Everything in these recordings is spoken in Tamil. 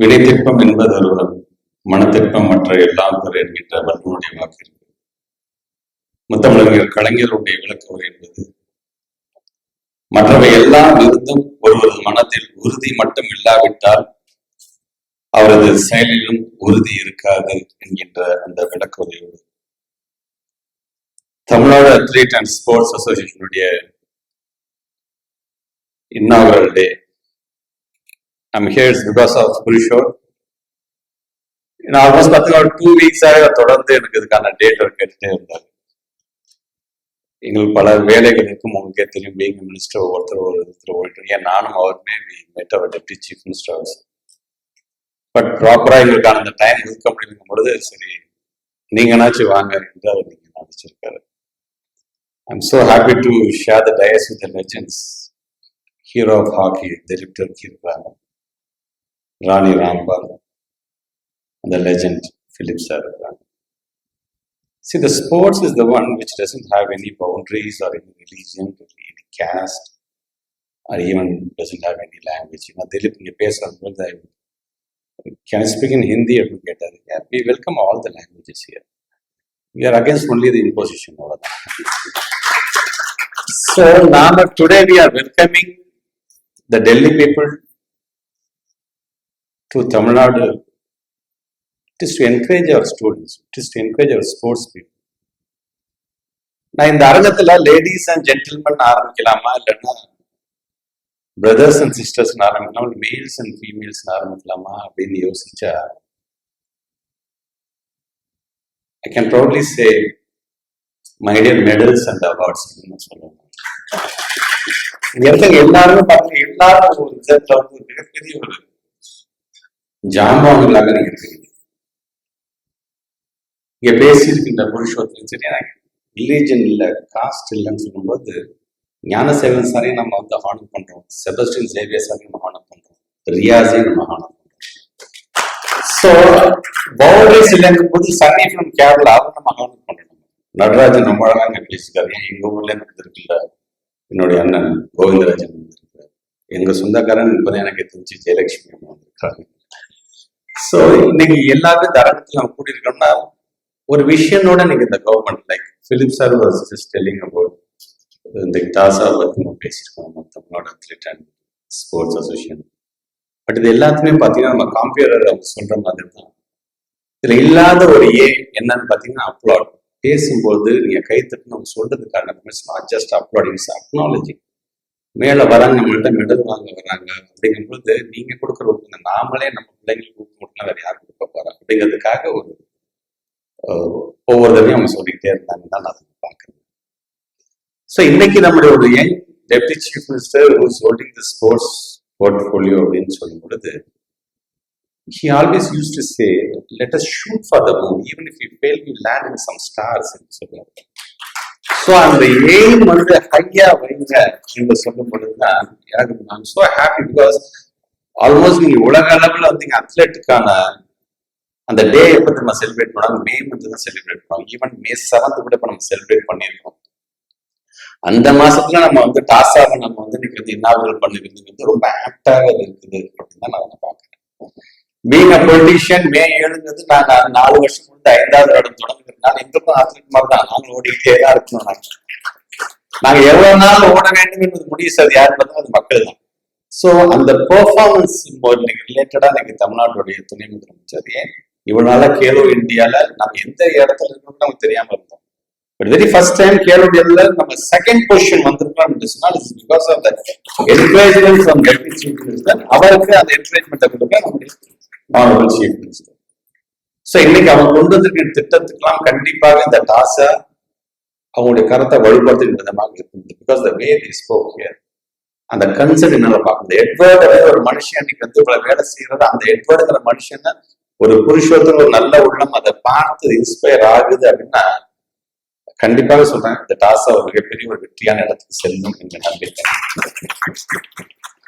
வினைத்திற்பம் என்பது ஒருவர் மனத்திற்பம் மற்ற எல்லாம் பெற என்கின்ற வள்ளுவனுடைய வாக்கு இருக்கு. கலைஞருடைய விளக்க உரை என்பது மற்றவை எல்லாம் இருந்தும் ஒருவரது மனத்தில் உறுதி மட்டும் இல்லாவிட்டால் அவரது செயலிலும் உறுதி இருக்காது என்கின்ற அந்த விளக்குறையோடு Tamil Nadu athlete and sports அசோசியேஷனுடைய inaugural day I'm here is because of Purishore. நான் ஆல்மோஸ்ட் பார்த்தீங்கன்னா டூ வீக்ஸாக தொடர்ந்து எனக்கு இதுக்கான டேட் கேட்டுட்டே இருந்தார். எங்களுக்கு பல வேலைகள் இருக்கும். உங்களுக்கே தெரியும் பீங் மினிஸ்டர் ஒவ்வொருத்தர் ஒரு ஒருத்தர் ஓடிட்டு ஏன் நானும் அவருமே met our deputy chief minister of but ப்ராப்பராக எங்களுக்கான அந்த டைம் இருக்க முடியுங்கும் பொழுது சரி நீங்கனாச்சும் வாங்க என்று அவர் நீங்கள் நினச்சிருக்காரு I'm so happy to share the dais with the legends. Hero of hockey, Director Kirpana, Rani Rampal, and the legend Philip Sarabran. See, the sports is the one which doesn't have any boundaries or any religion, any caste, or even doesn't have any language. You know, Dilip Nipesh can speak in Hindi? I will get that. Yeah, we welcome all the languages here. We are against only the imposition over there. so, today we are welcoming the Delhi people to Tamil Nadu. It is to encourage our students. It is to encourage our sports people. நான் இந்த அரங்கத்துல லேடிஸ் அண்ட் ஜென்டில்மன் ஆரம்பிக்கலாமா இல்லைன்னா பிரதர்ஸ் அண்ட் சிஸ்டர்ஸ் ஆரம்பிக்கலாமா மேல்ஸ் அண்ட் ஃபீமேல்ஸ் ஆரம்பிக்கலாமா அப்படின்னு யோசிச்சா I can proudly say my dear medals and awards சொல்லுவாங்க இங்க இருக்க எல்லாருமே பாத்தீங்கன்னா எல்லாரும் ஒரு விதத்துல வந்து மிகப்பெரிய ஒரு ஜாம்பவங்களாக நீங்க இருக்கீங்க இங்க பேசியிருக்கின்ற புருஷோத்தம் சரி எனக்கு ரிலீஜன் இல்ல காஸ்ட் இல்லைன்னு சொல்லும்போது ஞானசேகரன் சாரையும் நம்ம வந்து ஹானர் பண்றோம். செபஸ்டின் சேவியர் சாரையும் நம்ம ஹானர் பண்றோம். ரியாஸையும் நம்ம ஹானர் ஸோ பவுண்டரிஸ் இல்லைங்கும் போது சன்னி ஃப்ரம் கேரளா அதை நம்ம ஹானர் பண்ணணும் நடராஜன் ரொம்ப அழகா இங்க பேசிக்காரு ஏன் எங்க ஊர்ல இருந்து இருக்குல்ல என்னுடைய அண்ணன் கோவிந்தராஜன் வந்திருக்காரு எங்க சொந்தக்காரன் இப்போதான் எனக்கு தெரிஞ்சு ஜெயலட்சுமி அம்மா வந்திருக்காரு ஸோ இன்னைக்கு எல்லாருமே தரகத்தில் நம்ம கூட்டிருக்கோம்னா ஒரு விஷயனோட நீங்க இந்த government like Philip sir was just telling about இந்த தாசா பத்தி நம்ம பேசியிருக்கோம் Tamil Nadu athlete and sports association but இது எல்லாத்துமே பார்த்தீங்கன்னா நம்ம காம்பியரர் அவங்க சொல்ற மாதிரி தான் இதுல இல்லாத ஒரு ஏ என்னன்னு பார்த்தீங்கன்னா அப்லாட் பேசும்போது நீங்க கை தட்டு நம்ம சொல்றதுக்கான நாட் ஜஸ்ட் அப்லாட் அக்னாலஜி மேல வராங்க நம்மள்ட்ட மெடல் வாங்க வராங்க. அப்படிங்கும்போது நீங்க கொடுக்குற ஊக்கம் நாமளே நம்ம பிள்ளைங்களுக்கு ஊக்கம் கொடுக்கலாம் வேற யாரும் கொடுக்க போறோம் அப்படிங்கிறதுக்காக ஒரு அஹ், ஒவ்வொரு தடவையும் அவங்க சொல்லிக்கிட்டே இருந்தாங்க. தான் நான் அதை பார்க்குறேன். ஸோ இன்னைக்கு நம்மளுடைய ஒரு deputy chief minister who's holding the sports portfolio அப்படின்னு சொல்லும் பொழுது he always use to say let us shoot for the moon even if you fail you land in some stars சொல்லுவாங்க ஸோ அந்த எய்ம் வந்து ஹையா வைங்க என்று சொல்லும் பொழுதுதான் எனக்கு நான் ஸோ ஹாப்பி பிகாஸ் ஆல்மோஸ்ட் நீங்க உலக அளவில் வந்து இங்க அத்லெட்டுக்கான அந்த டே எப்போ நம்ம செலிப்ரேட் பண்ணோம் மே மந்த் தான் செலிப்ரேட் பண்ணோம். ஈவன் மே செவன்த் கூட இப்போ நம்ம செலிப்ரேட் பண்ணியிருக்கோம். அந்த மாசத்துல நம்ம வந்து டாஸாக நம்ம வந்து இன்னைக்கு வந்து இன்னாகுரல் பண்ணுறது வந்து ரொம்ப ஆக்டாக இருக்குது அப்படின்னு தான் நான் வந்து பார்க்குறேன். பீங் அ பொலிட்டீஷியன் மே ஏழுங்கிறது நாங்க நாலு வருஷம் முடிந்து ஐந்தாவது இடம் நான் எங்களுக்கும் அத்லெட் மாதிரி தான். நாங்கள் ஓடிக்கிட்டே தான் இருக்கணும் நாங்கள் நாங்க எவ்வளவு நாள் ஓட வேண்டும் என்பது முடிவு செய்வது யாரு பார்த்தா அது மக்கள் தான். ஸோ அந்த பெர்ஃபார்மன்ஸ் ரிலேட்டடா இன்னைக்கு தமிழ்நாட்டுடைய துணை முதலமைச்சர் ஏன் இவ்வளவு நாளா கேலோ இந்தியால நம்ம எந்த இடத்துல இருக்கணும்னு நமக்கு தெரியாம இருந்தோம். But very first time Khelo இந்தியாவில் நம்ம செகண்ட் பொசிஷன் வந்திருக்கோம் it's because of the encouragement from deputy அவருக்கு அந்த என்கரேஜ்மெண்ட்டை கொடுக்க நம்முடைய ஆனரபிள் சீஃப் மினிஸ்டர் ஸோ இன்னைக்கு அவங்க கொண்டு வந்திருக்கிற திட்டத்துக்கெல்லாம் கண்டிப்பாக இந்த டாஸை அவங்களுடைய கருத்தை வலுப்படுத்தும் விதமாக இருக்கும் because the way the spoke here அந்த கன்சர்ன் என்னால பார்க்க முடியும் எட்வர்டு ஒரு மனுஷன் இன்னைக்கு வந்து இவ்வளவு வேலை செய்யறது. அந்த எட்வர்டுங்கிற மனுஷன் ஒரு புருஷோத்தர் ஒரு நல்ல உள்ளம் அதை பார்த்து இன்ஸ்பயர் ஆகுது அப்படின்னா கண்டிப்பாக சொல்றேன் இந்த டாஸா ஒரு மிகப்பெரிய ஒரு வெற்றியான இடத்துக்கு செல்லும் என்ற நம்பிக்கை.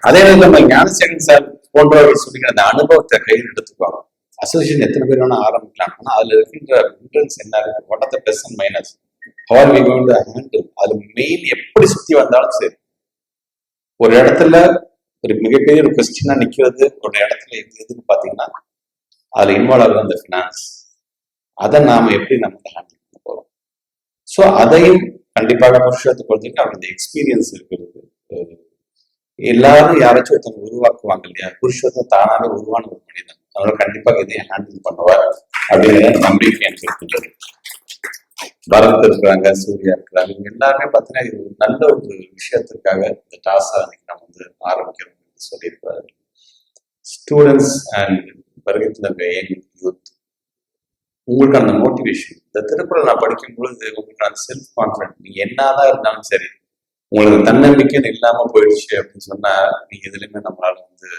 அதே நேரத்தில் நம்ம ஞானசேகரன் சார் போன்றவர்கள் சொல்லிக்கிற அந்த அனுபவத்தை கையில் எடுத்துக்குவாங்க அசோசியேஷன் எத்தனை பேர் வேணால் ஆரம்பிக்கலாம் ஆனால் அதில் இருக்கின்ற இன்ட்ரன்ஸ் என்ன இருக்கு? What are the and minus hour we going to handle அது மெயின் எப்படி சுற்றி வந்தாலும் சரி. ஒரு இடத்துல ஒரு மிகப்பெரிய ஒரு கொஸ்டினா நிற்கிறது ஒரு இடத்துல எதுன்னு பார்த்தீங்கன்னா அதில் இன்வால்வ் ஆகுது அந்த ஃபினான்ஸ் அதை நாம எப்படி நம்ம ஹேண்டில் பண்ண போகிறோம் ஸோ அதையும் கண்டிப்பாக புருஷத்தை பொறுத்தவரைக்கும் அவருக்கு எக்ஸ்பீரியன்ஸ் இருக்கிறது. எல்லாரும் யாராச்சும் ஒருத்தவங்க உருவாக்குவாங்க இல்லையா? புருஷத்தை தானாக உருவான ஒரு மனிதன். அதனால கண்டிப்பாக இதையும் ஹேண்டில் பண்ணுவார் அப்படிங்கிற நம்பிக்கை எனக்கு இருக்கின்றது பரத் இருக்கிறாங்க சூர்யா இருக்கிறாங்க இவங்க எல்லாருமே பார்த்தீங்கன்னா இது ஒரு நல்ல ஒரு விஷயத்திற்காக இந்த டாஸை அன்னைக்கு நம்ம வந்து ஆரம்பிக்கிறோம் என்று சொல்லியிருக்கிறாரு. ஸ்டூடெண்ட்ஸ் அண்ட் வருகத்தில் யூத் உங்களுக்கு அந்த மோட்டிவேஷன் இந்த திருக்குறள் நான் படிக்கும் பொழுது உங்களுக்கு அந்த செல்ஃப் கான்ஃபிடன்ட் நீங்க என்னதான் இருந்தாலும் சரி உங்களுக்கு தன்னம்பிக்கை இல்லாம போயிடுச்சு அப்படின்னு சொன்னா நீங்க எதுலையுமே நம்மளால வந்து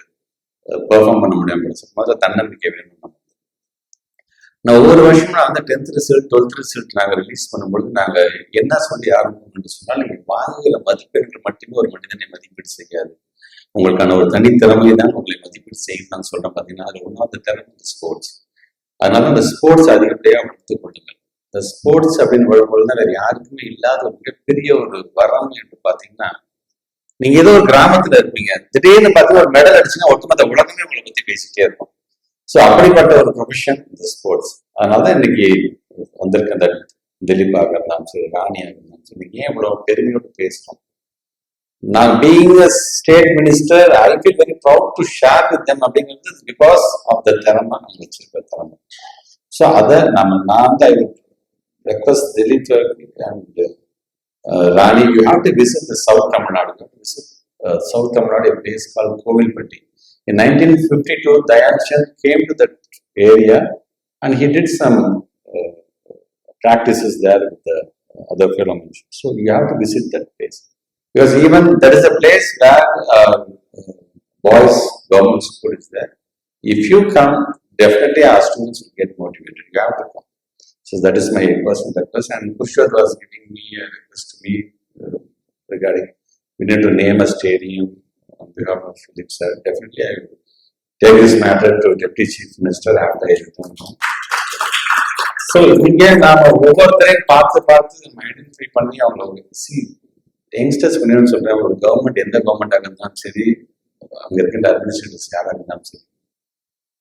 பெர்ஃபார்ம் பண்ண முடியாம போச்சு முதல்ல தன்னம்பிக்கை வேணும் நான் ஒவ்வொரு வருஷமும் நான் வந்து டென்த் ரிசல்ட் டுவெல்த் ரிசல்ட் நாங்கள் ரிலீஸ் பண்ணும்பொழுது நாங்கள் என்ன சொல்லி ஆரம்பிக்கணும்னு சொன்னால் நீங்கள் வாங்குகிற மதிப்பெண்கள் மட்டுமே ஒரு மனிதனை மதிப்பீடு செய்யாது. உங்களுக்கான ஒரு தனித்திறமையை தான் உங்களை மதிப்பீடு செய்யும் நான் சொல்றேன் பார்த்தீங்கன்னா அது ஒன்றாவது திறமை ஸ்போர்ட்ஸ் அதனால அந்த ஸ்போர்ட்ஸ் அதிகப்படியாக வளர்த்து கொள்ளுங்கள். இந்த ஸ்போர்ட்ஸ் அப்படின்னு வரும்பொழுது தான் வேறு யாருக்குமே இல்லாத ஒரு மிகப்பெரிய ஒரு வரம் என்று பார்த்தீங்கன்னா நீங்க ஏதோ ஒரு கிராமத்துல இருப்பீங்க. திடீர்னு பார்த்து ஒரு மெடல் அடிச்சுன்னா ஒட்டுமொத்த உலகமே உங்களை பத்தி பேசிட்டே இருக்கும். ஸோ அப்படிப்பட்ட ஒரு ப்ரொஃபஷன் இந்த ஸ்போர்ட்ஸ் அதனாலதான் இன்னைக்கு வந்திருக்க அந்த திலீபாக இருந்தாலும் சரி ராணியாக இருந்தாலும் சரி ஏன் இவ்வளவு பெருமையோடு பேசுறோம்? நான் being a state minister I feel very proud to share with them அப்படிங்கிறது பிகாஸ் ஆஃப் த திறமை நான் வச்சிருக்க திறமை. ஸோ அதை நம்ம நான் தான் request Dilip and uh, Rani, you have to visit the South Tamil Nadu. You visit uh, South Tamil Nadu, a place called Kovilpatti. In 1952, Dayakshan came to that area and he did some uh, practices there with the other fellow. So you have to visit that place because even there is a place where uh, boys' government school is there. If you come, definitely our students will get motivated. You have to So that is my personal request. And Pushwat was giving me a request to me uh, regarding we need to name a stadium on behalf of Philip sir. Definitely, I will take this matter to Deputy Chief Minister after I return home. So இங்கே நாம ஒவ்வொருத்தரையும் பார்த்து பார்த்து ஐடென்டிஃபை பண்ணி அவங்கள சி யங்ஸ்டர்ஸ் பண்ணி சொல்றேன் ஒரு கவர்மெண்ட் எந்த கவர்மெண்டாக இருந்தாலும் சரி அங்க இருக்கின்ற அட்மினிஸ்ட்ரேட்டர்ஸ் யாராக இருந்தாலும் சரி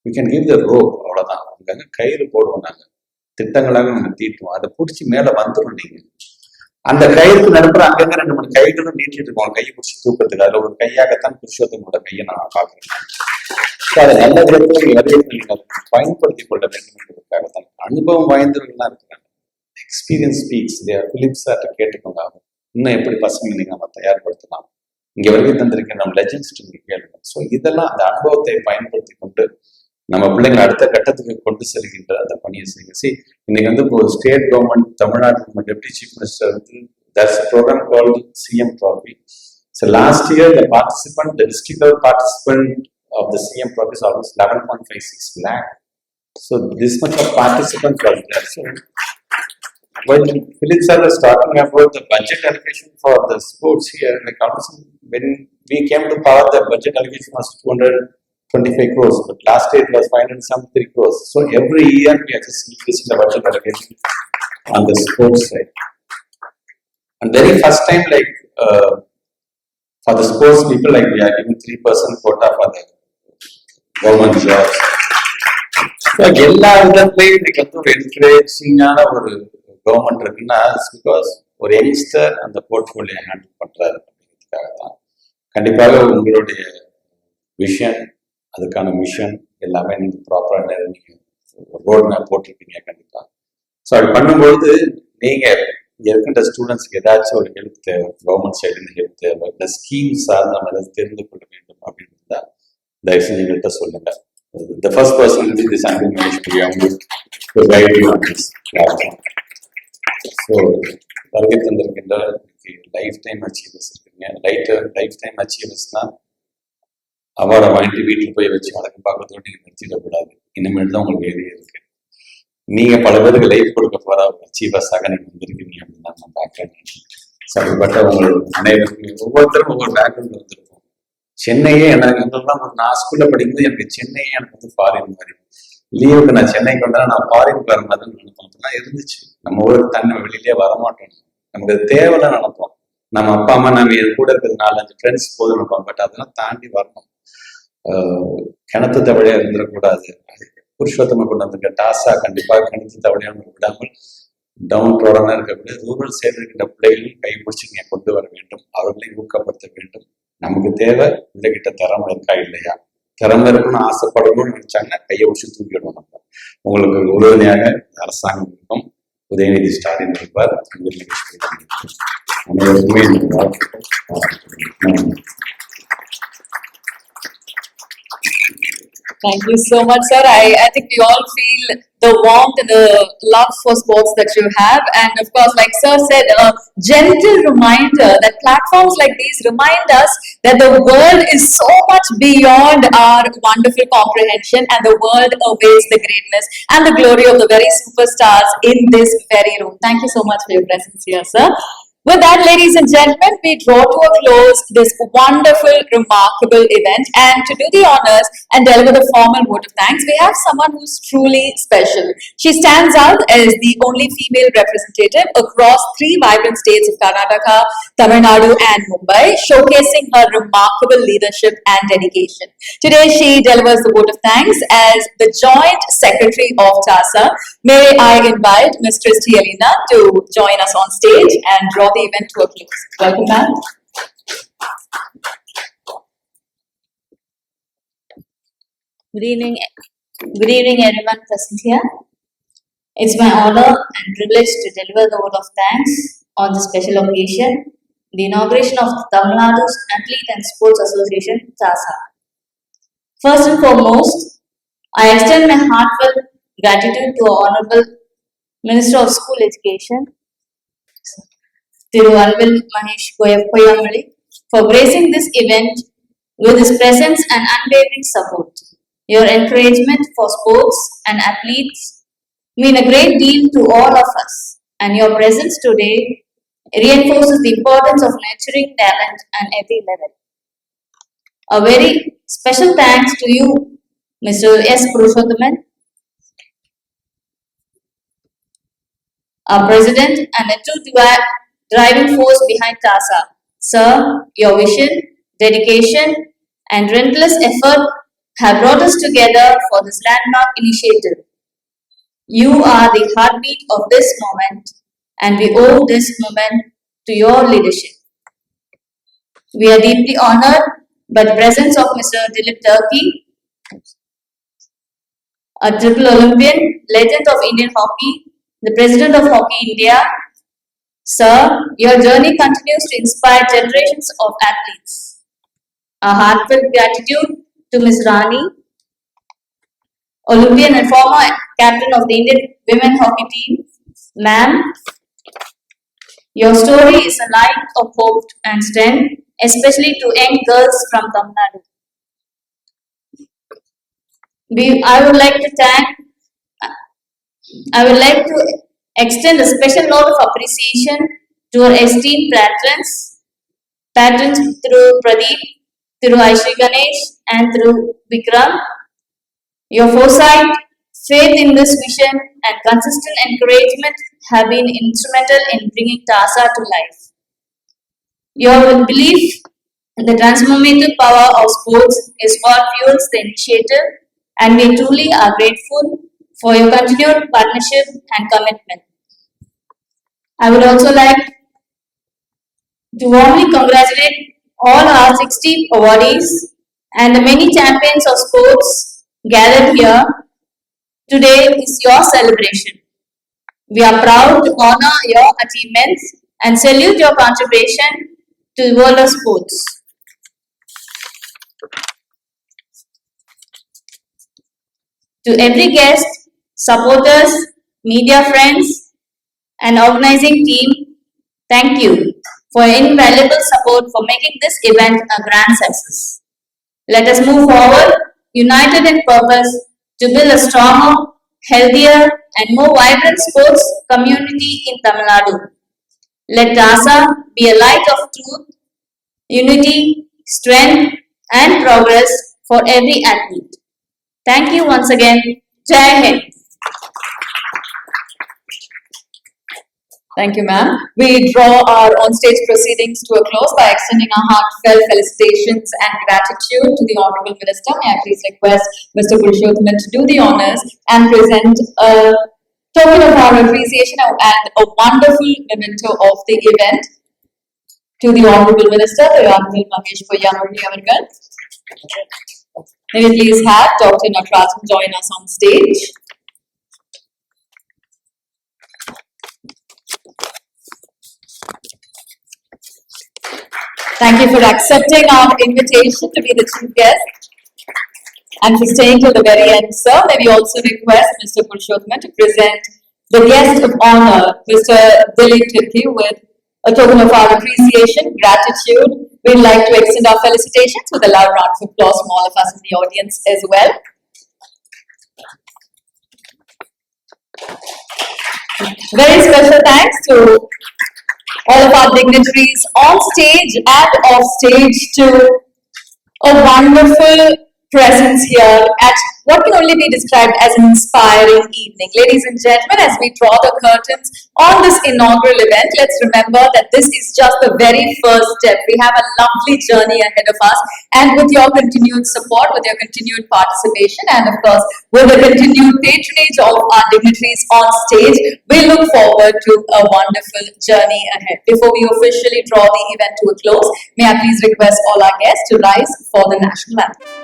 we can give the rope அவ்வளவுதான் அங்கங்க கயிறு போடுவோம் நாங்கள் திட்டங்களாக நம்ம தீட்டுவோம் அதை பிடிச்சி மேல வந்துடும் நீங்க. அந்த கயிறுக்கு நடுப்புற அங்கங்க ரெண்டு மூணு கைகளும் நீட்டிட்டு இருக்கோம். கையை பிடிச்சி தூக்கத்துக்கு. அதுல ஒரு கையாகத்தான் புருஷோத்தமோட கையை நான் பாக்குறேன் அதை நல்ல விதத்தில் பயன்படுத்திக் கொள்ள வேண்டும் என்பதற்காகத்தான் அனுபவம் வாய்ந்தவர்கள்லாம் இருக்கிறாங்க எக்ஸ்பீரியன்ஸ் ஸ்பீக்ஸ் இல்லையா கேட்டுக்கோங்க. இன்னும் எப்படி பசங்க நீங்க நம்ம தயார்படுத்தலாம். இங்க வருகை தந்திருக்கிற நம்ம லெஜன்ஸ் நீங்க கேளுங்க. ஸோ இதெல்லாம் அந்த அனுபவத்தை பயன்படுத்தி கொண்டு நம்ம பிள்ளைங்களை அடுத்த கட்டத்துக்கு கொண்டு செல்கின்ற அந்த பணியை செய்யுங்க சி இன்னைக்கு வந்து இப்போ ஸ்டேட் கவர்மெண்ட் தமிழ்நாட்டு நம்ம டெப்டி சீஃப் மினிஸ்டர் வந்து that's program called CM trophy so last year the participant the district level participant of the CM trophy is almost eleven point five six lakh so this much of participant was there so when Philip sir was talking about the budget allocation for the sports here, like almost when we came to power, the budget allocation was 25 crores, but last year it was 573 crores. So every year we are just increasing the budget allocation on the sports side. And very first time, like uh, for the sports people, like we are giving 3% quota for the government jobs. So எல்லா விதத்துலயும் இன்னைக்கு வந்து ஒரு என்கரேஜிங்கான ஒரு கவர்மெண்ட் இருக்குன்னா பிகாஸ் ஒரு யங்ஸ்டர் அந்த போர்ட்ஃபோலியோ ஹேண்டில் பண்றாரு அப்படிங்கிறதுக்காக தான் கண்டிப்பாக உங்களுடைய விஷன் அதுக்கான மிஷன் எல்லாமே நீங்கள் ப்ராப்பரா நீங்க ரோட் மேப் போட்டிருப்பீங்க கண்டிப்பா. ஸோ அப்படி பண்ணும்பொழுது நீங்க இங்க இருக்கின்ற ஸ்டூடெண்ட்ஸ்க்கு ஏதாச்சும் ஒரு ஹெல்ப் தேவை கவர்மெண்ட் சைடுலேருந்து ஹெல்ப் தேவை இந்த ஸ்கீம் சார் நம்ம ஏதாவது தெரிந்து கொள்ள வேண்டும் அப்படின்னு இருந்தால் தயவு செஞ்சு எங்கள்கிட்ட சொல்லுங்க. The first person will be this Anil Mahesh guide you on this platform. So வருகை தந்திருக்கின்ற லைஃப் டைம் அச்சீவர்ஸ் இருக்குங்க. லைட் லைஃப் டைம் அச்சீவர்ஸ்னால் அவார்டை வாங்கிட்டு வீட்டில் போய் வச்சு வழக்கு பார்க்கறதோட நீங்கள் நிறுத்திடக்கூடாது இனிமேல் தான் உங்களுக்கு எழுதி இருக்கு. நீங்க பல பேருக்கு லைஃப் கொடுக்க போற அச்சீவர்ஸாக நீங்க வந்திருக்கீங்க அப்படின்னு தான் நான் பார்க்கறேன். ஸோ அப்படிப்பட்ட உங்கள் அனைவருக்கும் ஒவ்வொருத்தரும் ஒவ்வொரு பேக்ரவுண்ட் வந்திருக்கும் சென்னையே எனக்கு நான் ஸ்கூல்ல படிக்கும்போது எனக்கு சென்னையே எனக்கு வந்து ஃபாரின் மாதிரி. லீவுக்கு நான் சென்னைக்கு வந்தா நான் ஃபாரின் வர மாதிரின்னு நினைப்போம். அப்படிலாம் இருந்துச்சு. நம்ம ஊருக்கு தண்ணி வெளியிலே வரமாட்டோம் நமக்கு தேவை நினைப்போம். நம்ம அப்பா அம்மா நம்ம என் கூட இருக்கிற நாலஞ்சு ஃப்ரெண்ட்ஸ் போதும் நினைப்போம். பட் அதெல்லாம் தாண்டி வரணும். கிணத்து தவளையா இருந்துடக்கூடாது. புருஷோத்தம கொண்டு வந்திருக்க டாஸா கண்டிப்பா கிணத்து தவளையா விடாமல் டவுன் ரோடனா இருக்கக்கூடிய ரூரல் சைடு இருக்கின்ற பிள்ளைகளையும் கைப்பிடிச்சு நீங்க கொண்டு வர வேண்டும். அவர்களையும் ஊக்கப்படுத்த வேண்டும். நமக்கு தேவை பிள்ளைகிட்ட திறமை இருக்கா இல்லையா? திறமை இருக்கணும்னு ஆசைப்படணும்னு நினைச்சாங்கன்னா கையை பிடிச்சி தூக்கிடணும் நம்ம. உங்களுக்கு உறுதுணையாக அரசாங்கம் இருக்கும். உதயநிதி ஸ்டாலின் இருப்பார். அனைவருக்குமே வாழ்த்துக்கள். Thank you so much, sir. I, I think we all feel the warmth and the love for sports that you have. And of course, like sir said, a gentle reminder that platforms like these remind us that the world is so much beyond our wonderful comprehension and the world awaits the greatness and the glory of the very superstars in this very room. Thank you so much for your presence here, sir. With that, ladies and gentlemen, we draw to a close this wonderful, remarkable event. And to do the honors and deliver the formal vote of thanks, we have someone who's truly special. She stands out as the only female representative across three vibrant states of Karnataka, Tamil Nadu, and Mumbai, showcasing her remarkable leadership and dedication. Today, she delivers the vote of thanks as the Joint Secretary of TASA. May I invite Ms. Christy Alina to join us on stage and draw the event to a close. Welcome, ma'am. Good evening, good evening everyone present here. It's my honor and privilege to deliver the word of thanks on this special occasion, the inauguration of the Tamil Nadu Athlete and Sports Association, TASA. First and foremost, I extend my heartfelt gratitude to our Honorable Minister of School Education, Thiru Alvil Mahesh Koyamali, for gracing this event with his presence and unwavering support. Your encouragement for sports and athletes mean a great deal to all of us, and your presence today reinforces the importance of nurturing talent at every level. A very special thanks to you, Mr. S. Purushothaman, our president and the two driving force behind TASA. Sir, your vision, dedication, and relentless effort have brought us together for this landmark initiative. You are the heartbeat of this moment, and we owe this moment to your leadership. We are deeply honored by the presence of Mr. Dilip Turkey, a triple Olympian, legend of Indian hockey, the president of Hockey India. Sir, your journey continues to inspire generations of athletes. A heartfelt gratitude to Ms. Rani, Olympian and former captain of the Indian women hockey team. Ma'am, your story is a light of hope and strength, especially to young girls from Tamil Nadu. We, I would like to thank, I would like to extend a special note of appreciation to our esteemed patrons, patrons through Pradeep, through Aishri Ganesh, and through Vikram. Your foresight, faith in this vision, and consistent encouragement have been instrumental in bringing TASA to life. Your belief in the transformative power of sports is what fuels the initiative, and we truly are grateful for your continued partnership and commitment. I would also like to warmly congratulate all our 60 awardees and the many champions of sports gathered here. Today is your celebration. We are proud to honor your achievements and salute your contribution to the world of sports. To every guest, supporters, media friends, and organizing team, thank you for invaluable support for making this event a grand success. Let us move forward, united in purpose, to build a stronger, healthier, and more vibrant sports community in Tamil Nadu. Let DASA be a light of truth, unity, strength, and progress for every athlete. Thank you once again. Jai Hind. Thank you, ma'am. We draw our on-stage proceedings to a close by extending our heartfelt felicitations and gratitude to the Honorable Minister. May I please request Mr. Purushothaman to do the honors and present a token of our appreciation and a wonderful memento of the event to the Honorable Minister, the Honorable Mahesh Poyyamuri Avargal. May we please have Dr. Natarajan join us on stage. Thank you for accepting our invitation to be the chief guest and for staying till the very end, sir. May we also request Mr. Purushothaman to present the guest of honor, Mr. Dilip Tirki, with a token of our appreciation, gratitude. We'd like to extend our felicitations with a loud round of applause from all of us in the audience as well. Very special thanks to all of our dignitaries on stage and off stage to a wonderful presence here at what can only be described as an inspiring evening. Ladies and gentlemen, as we draw the curtains on this inaugural event, let's remember that this is just the very first step. We have a lovely journey ahead of us, and with your continued support, with your continued participation, and of course, with the continued patronage of our dignitaries on stage, we look forward to a wonderful journey ahead. Before we officially draw the event to a close, may I please request all our guests to rise for the national anthem.